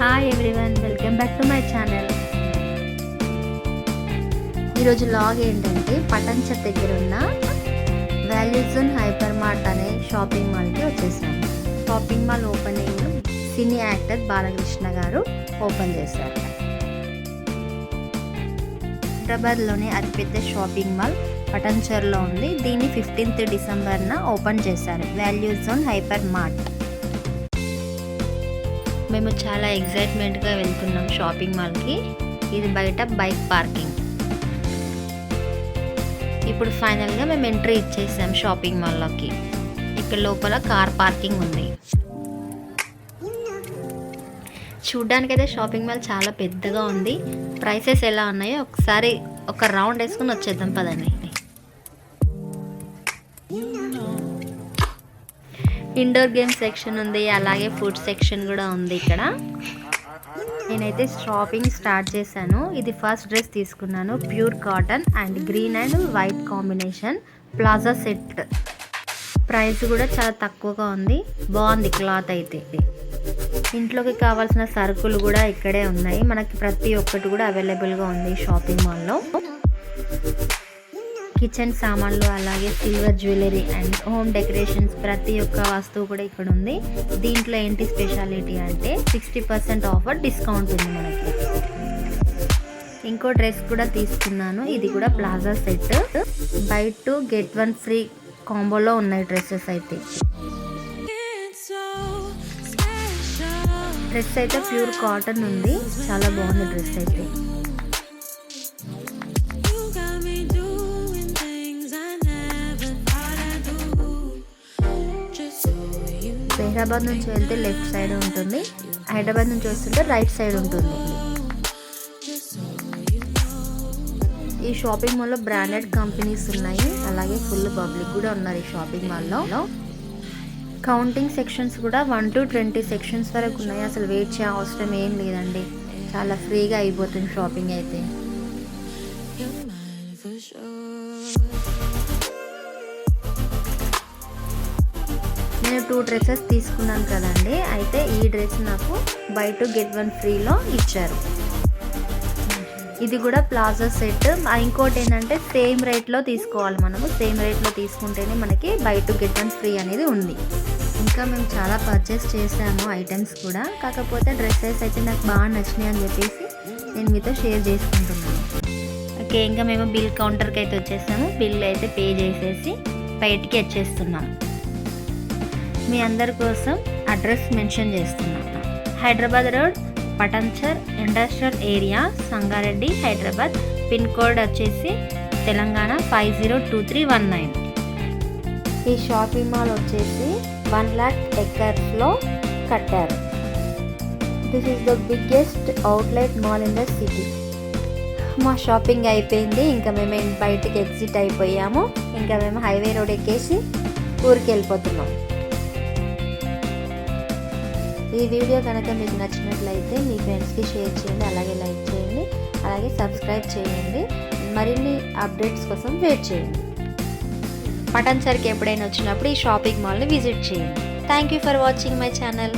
Hi everyone welcome back to my channel ఈరోజు vlog ఏంటంటే పటంచర్ దగ్గర ఉన్న వాల్యూజన్ హైపర్ మార్ట్ అనే షాపింగ్ మాల్కి వచ్చేసాము shopping mall opening cine actor Balakrishna garu open చేశారు. హైదరాబాద్లోని అతిపెద్ద షాపింగ్ మాల్ పటంచర్లో ఉంది. దీన్ని ఫిఫ్టీన్త్ డిసెంబర్న ఓపెన్ చేశారు. వాల్యూ జోన్ హైపర్ మార్ట్ మేము చాలా ఎగ్జైట్మెంట్గా వెళ్తున్నాం షాపింగ్ మాల్కి ఇది బయట బైక్ పార్కింగ్ ఇప్పుడు ఫైనల్గా మేము ఎంట్రీ ఇచ్చేసాం షాపింగ్ మాల్లోకి ఇక్కడ లోపల కార్ పార్కింగ్ ఉంది. చూడ్డానికైతే షాపింగ్ మాల్ చాలా పెద్దగా ఉంది. ప్రైసెస్ ఎలా ఉన్నాయో ఒకసారి ఒక రౌండ్ వేసుకుని వచ్చేద్దాం పదండి. ఇండోర్ గేమ్ సెక్షన్ ఉంది అలాగే ఫుడ్ సెక్షన్ కూడా ఉంది ఇక్కడ. నేనైతే షాపింగ్ స్టార్ట్ చేశాను. ఇది ఫస్ట్ డ్రెస్ తీసుకున్నాను pure cotton and green and white combination palazzo set. Price కూడా చాలా తక్కువగా ఉంది. బాగుంది క్లాత్ అయితే. ఇంట్లోకి కావాల్సిన సరుకులు కూడా ఇక్కడే ఉన్నాయి. మనకి ప్రతి ఒక్కటి కూడా అవైలబుల్గా ఉంది షాపింగ్ మాల్లో. కిచెన్ సామాన్లు అలాగే silver jewellery and home decorations ప్రతి ఒక్క వస్తువు కూడా ఇక్కడ ఉంది. దీంట్లో ఏంటి స్పెషాలిటీ అంటే సిక్స్టీ పర్సెంట్ ఆఫర్ డిస్కౌంట్ ఉంది మనకి. ఇంకో డ్రెస్ కూడా తీసుకున్నాను. ఇది కూడా palazzo set. Buy two get one free కాంబోలో ఉన్నాయి డ్రెస్సెస్ అయితే. డ్రెస్ అయితే ప్యూర్ కాటన్ ఉంది. చాలా బాగుంది డ్రెస్ అయితే. హైదరాబాద్ నుంచి వెళ్తే లెఫ్ట్ సైడ్ ఉంటుంది. హైదరాబాద్ నుంచి వస్తుంటే రైట్ సైడ్ ఉంటుంది. ఈ షాపింగ్ మాల్లో బ్రాండెడ్ కంపెనీస్ ఉన్నాయి. అలాగే ఫుల్ పబ్లిక్ కూడా ఉన్నారు ఈ షాపింగ్ మాల్లో. కౌంటింగ్ సెక్షన్స్ కూడా వన్ టు ట్వంటీ సెక్షన్స్ వరకు ఉన్నాయి. అసలు వెయిట్ చేయ అవసరం ఏం లేదండి. చాలా ఫ్రీగా అయిపోతుంది షాపింగ్ అయితే. నేను టూ డ్రెస్సెస్ తీసుకున్నాను కదండి. అయితే ఈ డ్రెస్ నాకు బై టు గెట్ వన్ ఫ్రీలో ఇచ్చారు. ఇది కూడా ప్లాజో సెట్. ఇంకోటి ఏంటంటే సేమ్ రేట్లో తీసుకోవాలి మనము. సేమ్ రేట్లో తీసుకుంటేనే మనకి buy two get one free అనేది ఉంది. ఇంకా మేము చాలా పర్చేస్ చేసాము ఐటమ్స్ కూడా. కాకపోతే డ్రెస్సెస్ అయితే నాకు బాగా నచ్చినాయి అని చెప్పేసి నేను మీతో షేర్ చేసుకుంటున్నాను. ఓకే ఇంకా మేము బిల్ కౌంటర్కి అయితే వచ్చేసాము. బిల్ అయితే పే చేసేసి బయటికి వచ్చేస్తున్నాం. మీ అందరి కోసం అడ్రస్ మెన్షన్ చేస్తున్నాను Hyderabad road Patancheru industrial area Sangareddy Hyderabad. Pin code వచ్చేసి Telangana five zero two three one nine. ఈ షాపింగ్ మాల్ వచ్చేసి వన్ ల్యాక్ ఎకర్స్లో కట్టారు. This is the biggest outlet mall in the city మా షాపింగ్ అయిపోయింది. ఇంకా మేము బయటికి ఎగ్జిట్ అయిపోయాము. ఇంకా మేము హైవే రోడ్ ఎక్కేసి ఊరికి వెళ్ళిపోతున్నాం ఈ వీడియో కనుక మీకు నచ్చినట్లయితే మీ ఫ్రెండ్స్కి షేర్ చేయండి అలాగే లైక్ చేయండి అలాగే సబ్స్క్రైబ్ చేయండి. మరిన్ని అప్డేట్స్ కోసం వెయిట్ చేయండి. పటన్ సరికి ఎప్పుడైనా వచ్చినప్పుడు ఈ షాపింగ్ మాల్ని విజిట్ చేయండి. Thank you for watching my channel.